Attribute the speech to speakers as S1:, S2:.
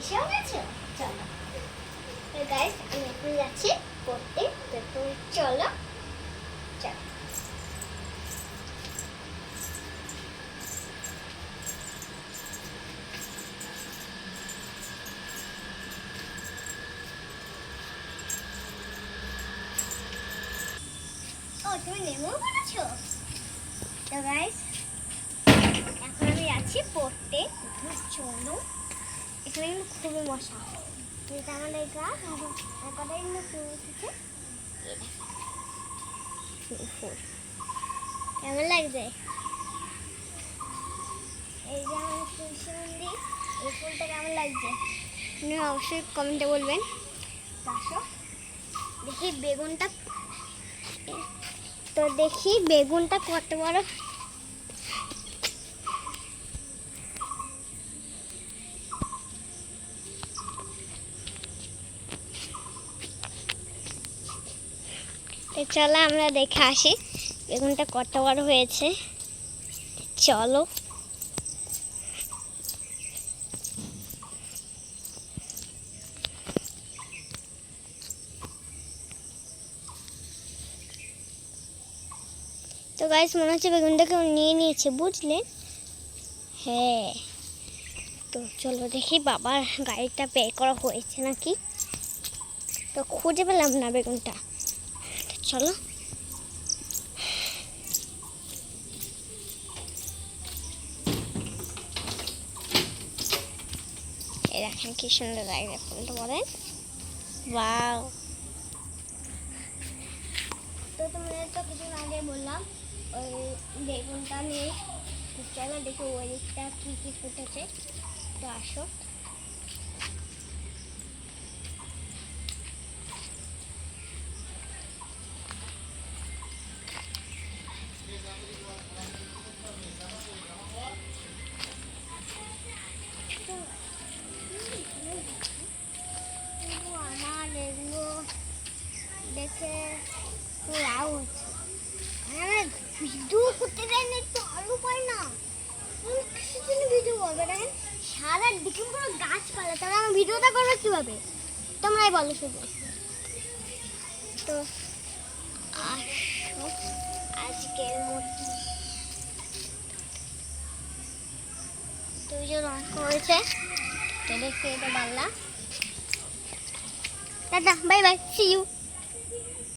S1: এসেও গেছো? চলো। গাইস আমি এখন যাচ্ছি পড়তে। তো চলো। চলো। তুমি নেমো করেছ তো গাইস এখন আমি যাচ্ছি পড়তে তুমি চলো এখানে কিন্তু খুবই মশা। কেমন লাগছে? এই যে আমার তুলসী মন্দির এই ফুলটা কেমন লাগছে? আপনি অবশ্যই কমেন্টে বলবেন। আসো, দেখি বেগুনটা তো দেখি বেগুনটা কত বড় চলো আমরা দেখে আসি। বেগুনটা কত বড় হয়েছে? চলো। তো গাইস মনে হচ্ছে বেগুনটাকে নিয়ে নিয়েছে, বুঝলে? হ্যাঁ। তো চলো দেখি বাবার গাড়িটা বের করা হয়েছে নাকি? তো খুঁজে পেলাম না বেগুনটা। চলো। দেখেন কি সুন্দর লাগছে ফুলটা বলেন। বাও তো তোমাদের তো কিছুদিন আগে বললাম, ওই বেগুনটা নিয়ে, চলো দেখি ওই দিকটা কী কী ফুটেছে। তো আসো কিন্তু আমার এগুলো হচ্ছে ভিডিও করতে আলু পাই না। আমি জন্য ভিডিও করবে দেখেন সারা দিকে পুরো গাছপালা, তাহলে আমার ভিডিওটা করবে কীভাবে? তোমরাই বলো শুধু। তো আজকের মতো দুজন হয়েছে এটা Bangla tata, bye bye see you